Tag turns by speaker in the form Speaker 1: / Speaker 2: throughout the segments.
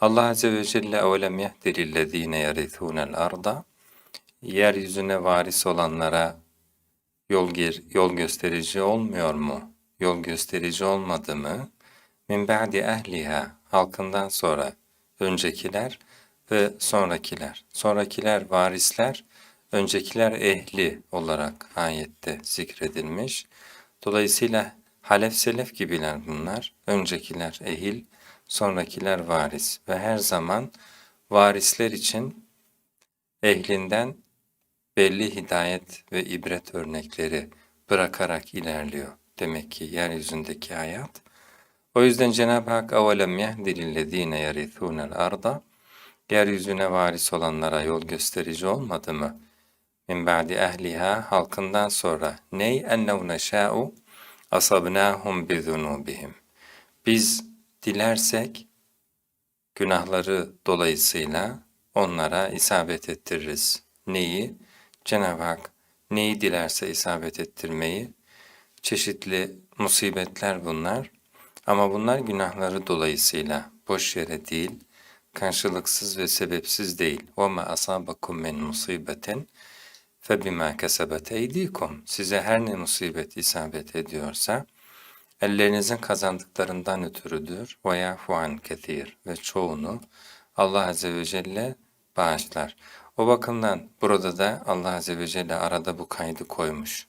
Speaker 1: Allah Azze ve Celle اَوَلَمْ يَهْدِ لِلَّذ۪ينَ يَرِثُونَ الْأَرْضَ Yeryüzüne varis olanlara yol, gir, yol gösterici olmuyor mu? Yol gösterici olmadı mı? Min ba'di ehliha halkından sonra öncekiler ve sonrakiler. Sonrakiler varisler, öncekiler ehli olarak ayette zikredilmiş. Dolayısıyla halef selef gibiler bunlar. Öncekiler ehil, sonrakiler varis ve her zaman varisler için ehlinden belli hidayet ve ibret örnekleri bırakarak ilerliyor. Demek ki yeryüzündeki hayat. O yüzden Cenab-ı Hak اَوَلَمْ يَهْدِ لِلَّذ۪ينَ يَرِثُونَ الْأَرْضَ Yeryüzüne varis olanlara yol gösterici olmadı mı? Min ba'di ehliha halkından sonra ney ennev neşâ'u asabnâhum bizunûbihim. Biz dilersek günahları dolayısıyla onlara isabet ettiririz. Neyi? Cenab-ı Hak neyi dilerse isabet ettirmeyi, çeşitli musibetler bunlar ama bunlar günahları dolayısıyla boş yere değil, karşılıksız ve sebepsiz değil. وَمَا أَصَابَكُمْ مِنْ مُصِيبَةٍ فَبِمَا كَسَبَتْ اَيْد۪يكُمْ Size her ne musibet isabet ediyorsa, ellerinizin kazandıklarından ötürüdür ve yafuan kethir ve çoğunu Allah Azze ve Celle bağışlar. O bakımdan burada da Allah Azze ve Celle arada bu kaydı koymuş.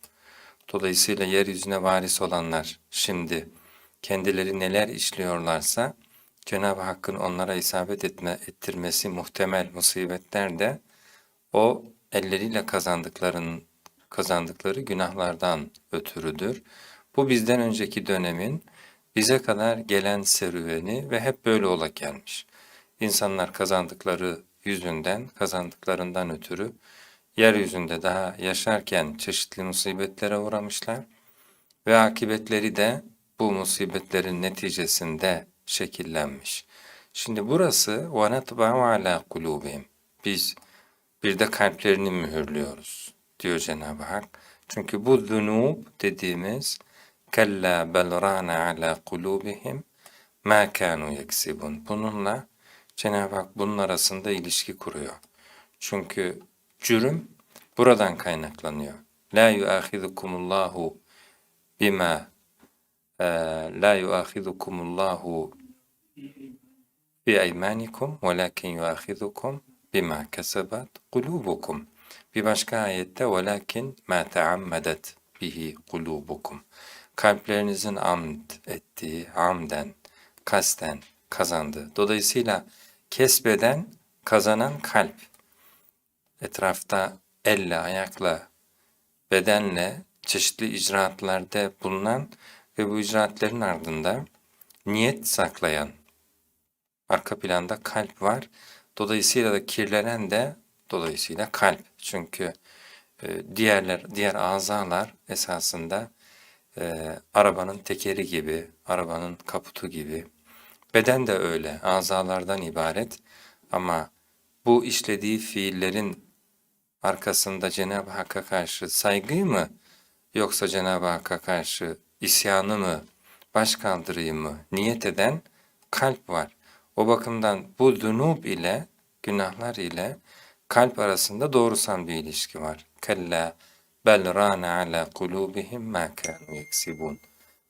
Speaker 1: Dolayısıyla yeryüzüne varis olanlar şimdi kendileri neler işliyorlarsa Cenab-ı Hakk'ın onlara isabet etme, ettirmesi muhtemel musibetler de o elleriyle kazandıkların kazandıkları günahlardan ötürüdür. Bu bizden önceki dönemin bize kadar gelen serüveni ve hep böyle ola gelmiş. İnsanlar kazandıkları yüzünden, kazandıklarından ötürü yeryüzünde daha yaşarken çeşitli musibetlere uğramışlar ve akıbetleri de bu musibetlerin neticesinde şekillenmiş. Şimdi burası وَنَطْبَعُ عَلَى قُلُوبِهِمْ Biz bir de kalplerini mühürlüyoruz diyor Cenab-ı Hak. Çünkü bu zunub dediğimiz kella bel rana ala kulubihim ma kanu yeksibun. Bununla Cenab-ı Hak bunun arasında ilişki kuruyor. Çünkü cürüm buradan kaynaklanıyor. La yuahidukumullahu bima la yuahidukumullahu bi eymanikum velakin yuahidukum bima kesebat kulubukum. Bir başka ayette velakin ma taammedet bihi kulubukum. Kalplerinizin amd ettiği, amden, kasten kazandı. Dolayısıyla kesbeden, kazanan kalp. Etrafta elle, ayakla, bedenle çeşitli icraatlarda bulunan ve bu icraatlerin ardında niyet saklayan arka planda kalp var. Dolayısıyla da kirlenen de dolayısıyla kalp. Çünkü e, diğerler diğer azalar esasında e, arabanın tekeri gibi, arabanın kaputu gibi. Beden de öyle, azalardan ibaret ama bu işlediği fiillerin arkasında Cenab-ı Hakk'a karşı saygı mı yoksa Cenab-ı Hakk'a karşı isyanı mı, başkaldırıyı mı niyet eden kalp var. O bakımdan bu zunub ile, günahlar ile kalp arasında doğrusan bir ilişki var. Kella bel rana ala kulubihim ma kanu yeksibun.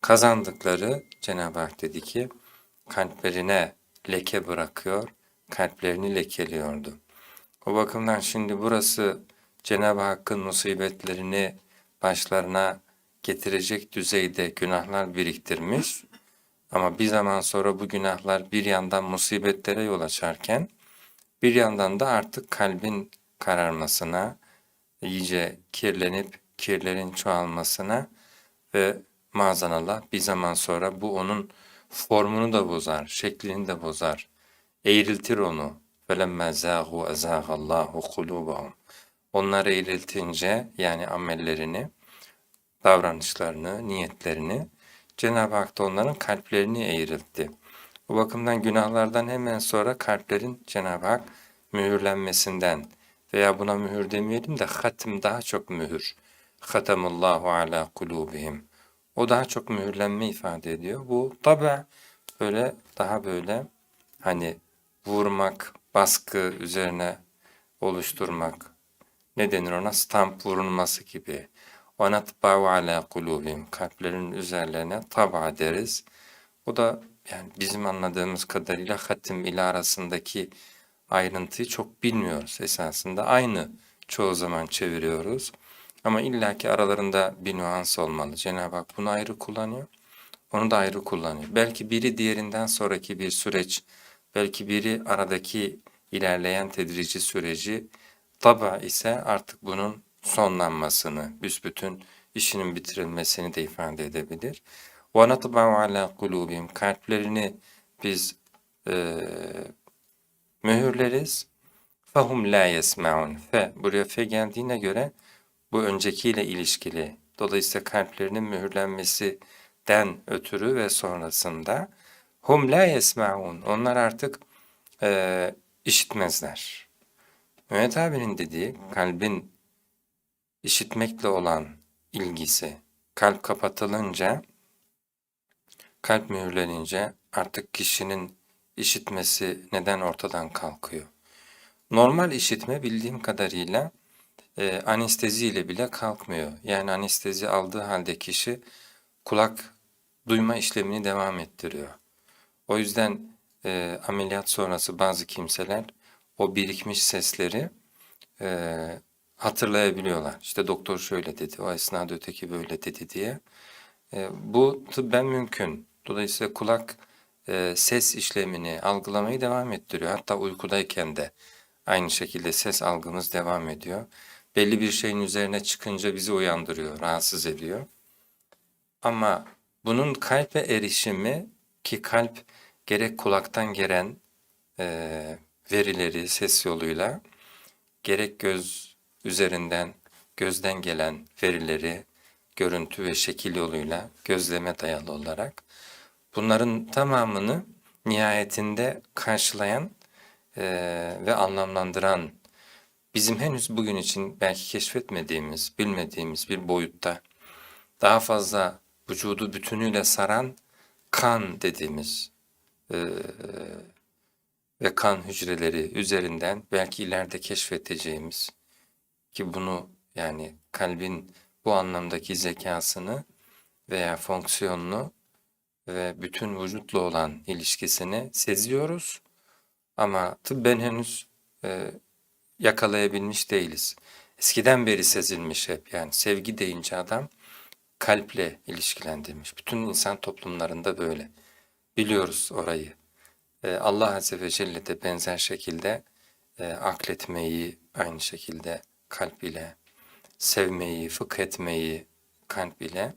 Speaker 1: Kazandıkları Cenab-ı Hak dedi ki kalplerine leke bırakıyor, kalplerini lekeliyordu. O bakımdan şimdi burası Cenab-ı Hakk'ın musibetlerini başlarına getirecek düzeyde günahlar biriktirmiş. Ama bir zaman sonra bu günahlar bir yandan musibetlere yol açarken bir yandan da artık kalbin kararmasına, iyice kirlenip kirlerin çoğalmasına ve maazanallah bir zaman sonra bu onun formunu da bozar, şeklini de bozar. Eğriltir onu. فَلَمَّا زَاغُوا اَزَاغَ اللّٰهُ قُلُوبَهُمْ Onlar eğriltince yani amellerini, davranışlarını, niyetlerini Cenab-ı Hak da onların kalplerini eğriltti. Bu bakımdan günahlardan hemen sonra kalplerin Cenab-ı Hak mühürlenmesinden veya buna mühür demeyelim de hatim daha çok mühür. Hatemullahu ala kulubihim. O daha çok mühürlenme ifade ediyor. Bu tabi böyle daha böyle hani vurmak, baskı üzerine oluşturmak, ne denir ona? Stamp vurulması gibi. وَنَطْبَعُ عَلَى قُلُوبِهِمْ Kalplerin üzerlerine taba deriz. O da yani bizim anladığımız kadarıyla hatim ile arasındaki ayrıntıyı çok bilmiyoruz esasında. Aynı çoğu zaman çeviriyoruz. Ama illaki aralarında bir nüans olmalı. Cenab-ı Hak bunu ayrı kullanıyor. Onu da ayrı kullanıyor. Belki biri diğerinden sonraki bir süreç, belki biri aradaki ilerleyen tedrici süreci, taba ise artık bunun sonlanmasını, büsbütün işinin bitirilmesini de ifade edebilir. وَنَطْبَعُ عَلَى قُلُوبِهِمْ Kalplerini biz e, mühürleriz. Fahum la yesmaun. Fe buraya fe geldiğine göre bu öncekiyle ilişkili. Dolayısıyla kalplerinin mühürlenmesinden ötürü ve sonrasında hum la yesmaun. Onlar artık e, işitmezler. Mehmet abinin dediği kalbin işitmekle olan ilgisi. Kalp kapatılınca, kalp mühürlenince artık kişinin işitmesi neden ortadan kalkıyor. Normal işitme bildiğim kadarıyla e, anestezi ile bile kalkmıyor. Yani anestezi aldığı halde kişi kulak duyma işlemini devam ettiriyor. O yüzden e, ameliyat sonrası bazı kimseler o birikmiş sesleri e, hatırlayabiliyorlar. İşte doktor şöyle dedi, o esnada öteki böyle dedi diye. E, bu tıbben mümkün. Dolayısıyla kulak e, ses işlemini algılamayı devam ettiriyor. Hatta uykudayken de aynı şekilde ses algımız devam ediyor. Belli bir şeyin üzerine çıkınca bizi uyandırıyor, rahatsız ediyor. Ama bunun kalpe erişimi ki kalp gerek kulaktan gelen e, verileri ses yoluyla gerek göz üzerinden gözden gelen verileri görüntü ve şekil yoluyla gözleme dayalı olarak bunların tamamını nihayetinde karşılayan e, ve anlamlandıran bizim henüz bugün için belki keşfetmediğimiz, bilmediğimiz bir boyutta daha fazla vücudu bütünüyle saran kan dediğimiz e, ve kan hücreleri üzerinden belki ileride keşfedeceğimiz ki bunu yani kalbin bu anlamdaki zekasını veya fonksiyonunu ve bütün vücutla olan ilişkisini seziyoruz. Ama tıbben henüz e, yakalayabilmiş değiliz. Eskiden beri sezilmiş hep yani sevgi deyince adam kalple ilişkilendirmiş. Bütün insan toplumlarında böyle. Biliyoruz orayı. Ee, Allah Azze ve Celle de benzer şekilde e, akletmeyi aynı şekilde kalp ile, sevmeyi, fıkh etmeyi kalp ile e,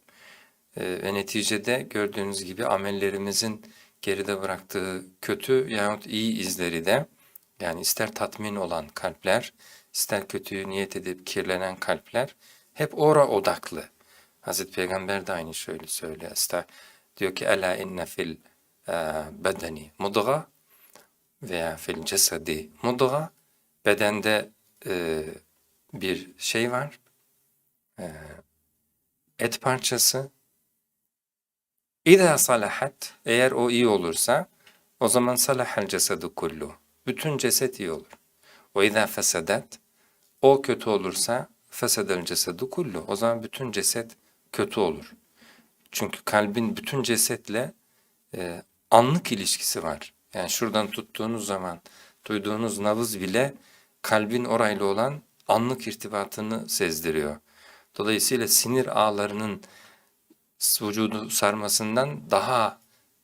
Speaker 1: ve neticede gördüğünüz gibi amellerimizin geride bıraktığı kötü yahut iyi izleri de yani ister tatmin olan kalpler, ister kötüyü niyet edip kirlenen kalpler hep ora odaklı. Hazreti Peygamber de aynı şöyle söylüyor. Esta diyor ki ela inne fil e, bedeni mudga veya fil cesedi mudga bedende e, bir şey var. E, et parçası. İza salahat eğer o iyi olursa o zaman salahal cesedu kullu. Bütün ceset iyi olur. Ve izâ fesedet o kötü olursa fesedel cesedu kullu. O zaman bütün ceset kötü olur. Çünkü kalbin bütün cesetle e, anlık ilişkisi var. Yani şuradan tuttuğunuz zaman duyduğunuz nabız bile kalbin orayla olan anlık irtibatını sezdiriyor. Dolayısıyla sinir ağlarının vücudu sarmasından daha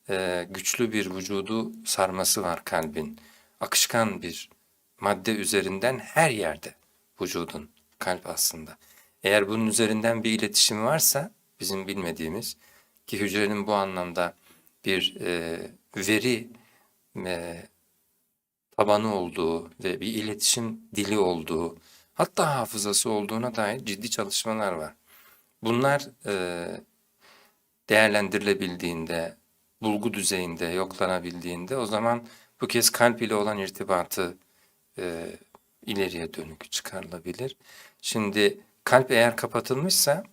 Speaker 1: e, güçlü bir vücudu sarması var kalbin. Akışkan bir madde üzerinden her yerde vücudun kalp aslında. Eğer bunun üzerinden bir iletişim varsa bizim bilmediğimiz ki hücrenin bu anlamda bir e, veri e, tabanı olduğu ve bir iletişim dili olduğu hatta hafızası olduğuna dair ciddi çalışmalar var. Bunlar e, değerlendirilebildiğinde, bulgu düzeyinde yoklanabildiğinde o zaman bu kez kalp ile olan irtibatı e, ileriye dönük çıkarılabilir. Şimdi kalp eğer kapatılmışsa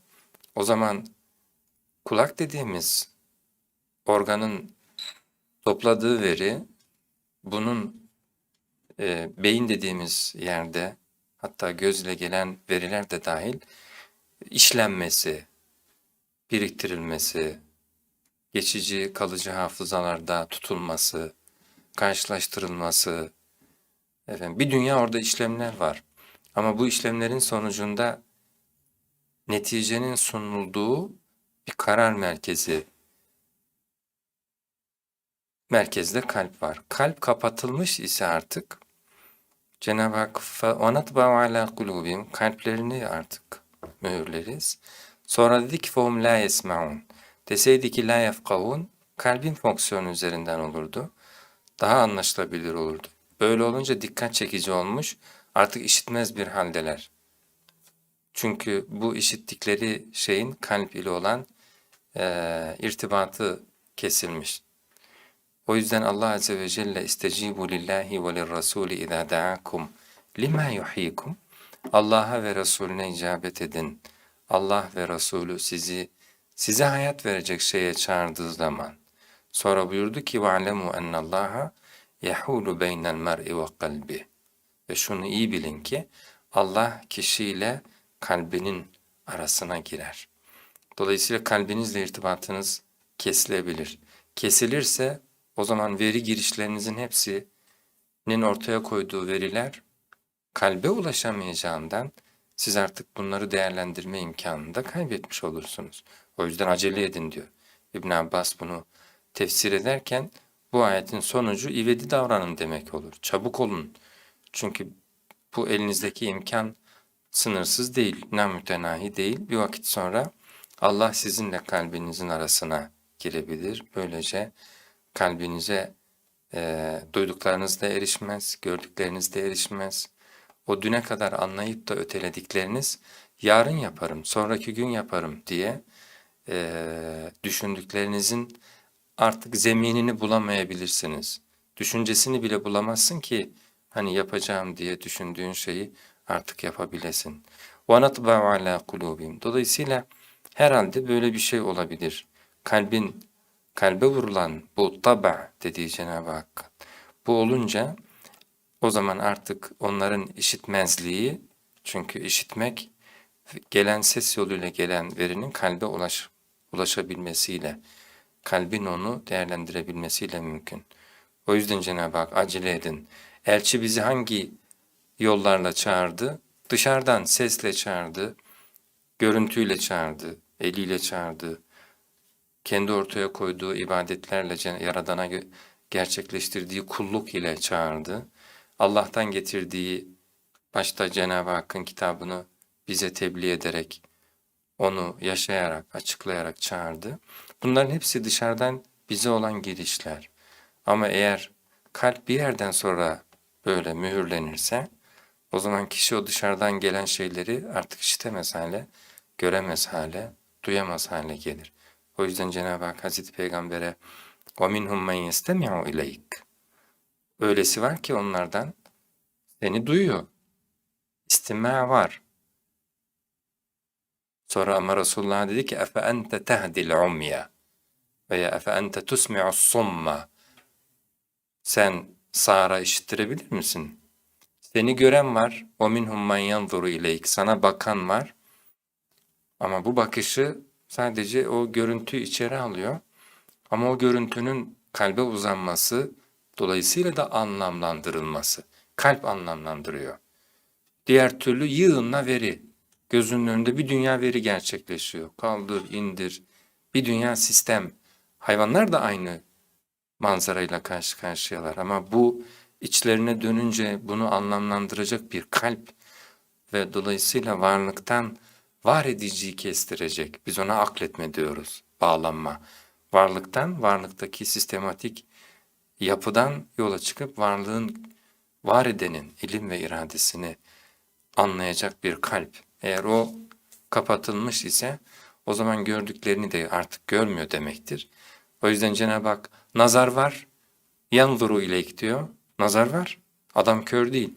Speaker 1: o zaman kulak dediğimiz organın topladığı veri bunun e, beyin dediğimiz yerde hatta gözle gelen veriler de dahil işlenmesi, biriktirilmesi, geçici kalıcı hafızalarda tutulması, karşılaştırılması, efendim, bir dünya orada işlemler var. Ama bu işlemlerin sonucunda neticenin sunulduğu bir karar merkezi. Merkezde kalp var. Kalp kapatılmış ise artık Cenab-ı Hak ona ala kulubim kalplerini artık mühürleriz. Sonra dedi ki فَهُمْ لَا يَسْمَعُونَ Deseydi ki la yefkavun kalbin fonksiyonu üzerinden olurdu. Daha anlaşılabilir olurdu. Böyle olunca dikkat çekici olmuş. Artık işitmez bir haldeler. Çünkü bu işittikleri şeyin kalp ile olan e, irtibatı kesilmiş. O yüzden Allah Azze ve Celle istecibu lillahi ve lirrasuli izâ da'akum lima yuhyikum Allah'a ve Resulüne icabet edin. Allah ve Resulü sizi size hayat verecek şeye çağırdığı zaman. Sonra buyurdu ki وَعْلَمُوا اَنَّ اللّٰهَ يَحُولُ بَيْنَ الْمَرْءِ وَقَلْبِ Ve şunu iyi bilin ki Allah kişiyle kalbinin arasına girer. Dolayısıyla kalbinizle irtibatınız kesilebilir. Kesilirse o zaman veri girişlerinizin hepsinin ortaya koyduğu veriler kalbe ulaşamayacağından siz artık bunları değerlendirme imkanını da kaybetmiş olursunuz. O yüzden acele edin diyor. İbn Abbas bunu tefsir ederken bu ayetin sonucu ivedi davranın demek olur. Çabuk olun. Çünkü bu elinizdeki imkan sınırsız değil, namütenahi değil. Bir vakit sonra Allah sizinle kalbinizin arasına girebilir. Böylece kalbinize e, duyduklarınız da erişmez, gördükleriniz de erişmez O düne kadar anlayıp da öteledikleriniz yarın yaparım, sonraki gün yaparım diye e, düşündüklerinizin artık zeminini bulamayabilirsiniz. Düşüncesini bile bulamazsın ki hani yapacağım diye düşündüğün şeyi artık yapabilesin. وَنَطْبَعُ عَلَى قُلُوبِهِمْ Dolayısıyla herhalde böyle bir şey olabilir. Kalbin, kalbe vurulan bu taba dediği Cenab-ı Hak. Bu olunca o zaman artık onların işitmezliği, çünkü işitmek gelen ses yoluyla gelen verinin kalbe ulaş, ulaşabilmesiyle, kalbin onu değerlendirebilmesiyle mümkün. O yüzden Cenab-ı Hak acele edin. Elçi bizi hangi yollarla çağırdı? Dışarıdan sesle çağırdı, görüntüyle çağırdı, eliyle çağırdı, kendi ortaya koyduğu ibadetlerle Yaradan'a gerçekleştirdiği kulluk ile çağırdı. Allah'tan getirdiği başta Cenab-ı Hakk'ın kitabını bize tebliğ ederek, onu yaşayarak, açıklayarak çağırdı. Bunların hepsi dışarıdan bize olan girişler. Ama eğer kalp bir yerden sonra böyle mühürlenirse, o zaman kişi o dışarıdan gelen şeyleri artık işitemez hale, göremez hale, duyamaz hale gelir. O yüzden Cenab-ı Hak Hazreti Peygamber'e وَمِنْهُمْ مَنْ يَسْتَمِعُ اِلَيْكَ Öylesi var ki onlardan seni duyuyor. İstima var. Sonra ama Resulullah dedi ki efe ente tehdil umya veya efe ente tusmi'u summa sen sağra işittirebilir misin? Seni gören var. O minhum men yanzuru ileyk. Sana bakan var. Ama bu bakışı sadece o görüntüyü içeri alıyor. Ama o görüntünün kalbe uzanması dolayısıyla da anlamlandırılması. Kalp anlamlandırıyor. Diğer türlü yığınla veri. Gözünün önünde bir dünya veri gerçekleşiyor. Kaldır, indir. Bir dünya sistem. Hayvanlar da aynı manzarayla karşı karşıyalar. Ama bu içlerine dönünce bunu anlamlandıracak bir kalp ve dolayısıyla varlıktan var ediciyi kestirecek. Biz ona akletme diyoruz, bağlanma. Varlıktan, varlıktaki sistematik yapıdan yola çıkıp varlığın var edenin ilim ve iradesini anlayacak bir kalp. Eğer o kapatılmış ise o zaman gördüklerini de artık görmüyor demektir. O yüzden Cenab-ı Hak nazar var, yanzuru ileyk diyor. Nazar var, adam kör değil.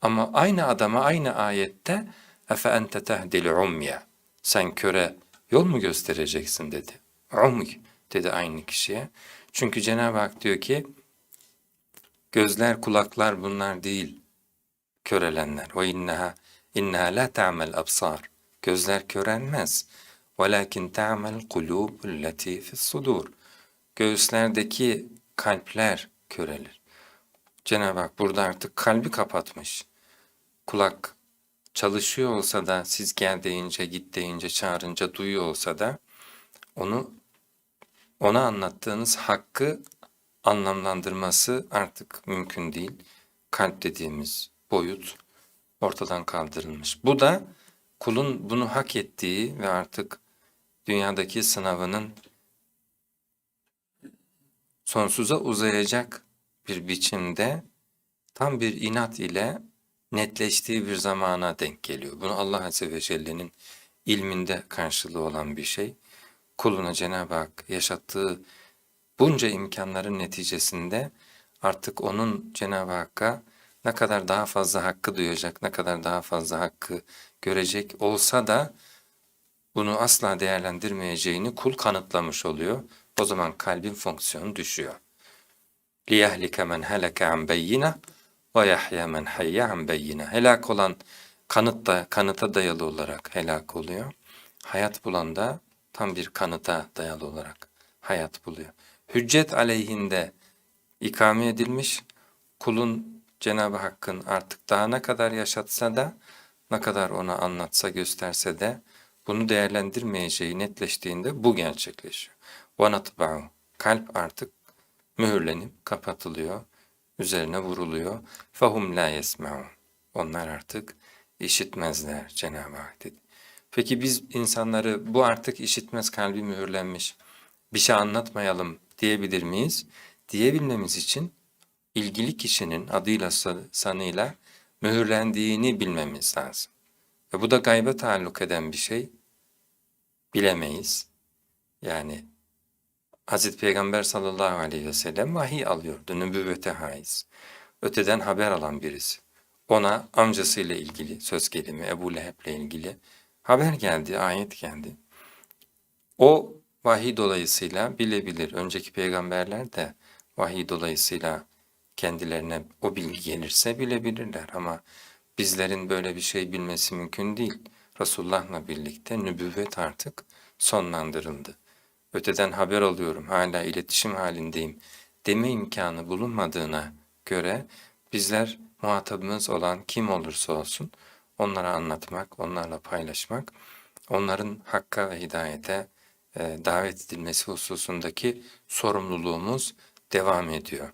Speaker 1: Ama aynı adama aynı ayette efe ente tehdil umya. Sen köre yol mu göstereceksin dedi. Umy dedi aynı kişiye. Çünkü Cenab-ı Hak diyor ki Gözler, kulaklar bunlar değil körelenler. Ve inneha inneha la ta'mel absar. Gözler körelmez. Velakin ta'mel kulubul lati fis sudur. Göğüslerdeki kalpler körelir. Cenab-ı Hak burada artık kalbi kapatmış. Kulak çalışıyor olsa da siz gel deyince, git deyince, çağırınca duyuyor olsa da onu ona anlattığınız hakkı anlamlandırması artık mümkün değil. Kalp dediğimiz boyut ortadan kaldırılmış. Bu da kulun bunu hak ettiği ve artık dünyadaki sınavının sonsuza uzayacak bir biçimde tam bir inat ile netleştiği bir zamana denk geliyor. Bunu Allah Azze ve Celle'nin ilminde karşılığı olan bir şey Kuluna Cenab-ı Hak yaşattığı bunca imkanların neticesinde artık onun Cenab-ı Hakk'a ne kadar daha fazla hakkı duyacak, ne kadar daha fazla hakkı görecek olsa da bunu asla değerlendirmeyeceğini kul kanıtlamış oluyor. O zaman kalbin fonksiyonu düşüyor. لِيَهْلِكَ مَنْ هَلَكَ عَنْ بَيِّنَةٍ وَيَحْيَا مَنْ حَيَّ عَنْ بَيِّنَةٍ Helak olan kanıt da, kanıta dayalı olarak helak oluyor. Hayat bulan da tam bir kanıta dayalı olarak hayat buluyor. Hüccet aleyhinde ikame edilmiş, kulun Cenab-ı Hakk'ın artık daha ne kadar yaşatsa da, ne kadar ona anlatsa gösterse de bunu değerlendirmeyeceği netleştiğinde bu gerçekleşiyor. وَنَطْبَعُ Kalp artık mühürlenip kapatılıyor, üzerine vuruluyor. فَهُمْ لَا يَسْمَعُونَ Onlar artık işitmezler Cenab-ı Hak dedi. Peki biz insanları bu artık işitmez kalbi mühürlenmiş, bir şey anlatmayalım diyebilir miyiz? Diyebilmemiz için ilgili kişinin adıyla sanıyla mühürlendiğini bilmemiz lazım. Ve bu da gaybe taalluk eden bir şey. Bilemeyiz. Yani Hazreti Peygamber sallallahu aleyhi ve sellem vahiy alıyordu, nübüvvete haiz. Öteden haber alan birisi. Ona amcasıyla ilgili söz gelimi, Ebu Leheb'le ilgili haber geldi, ayet geldi. O vahiy dolayısıyla bilebilir. Önceki peygamberler de vahiy dolayısıyla kendilerine o bilgi gelirse bilebilirler ama bizlerin böyle bir şey bilmesi mümkün değil. Resulullah'la birlikte nübüvvet artık sonlandırıldı. Öteden haber alıyorum, hala iletişim halindeyim deme imkanı bulunmadığına göre bizler muhatabımız olan kim olursa olsun onlara anlatmak, onlarla paylaşmak, onların hakka ve hidayete e, davet edilmesi hususundaki sorumluluğumuz devam ediyor.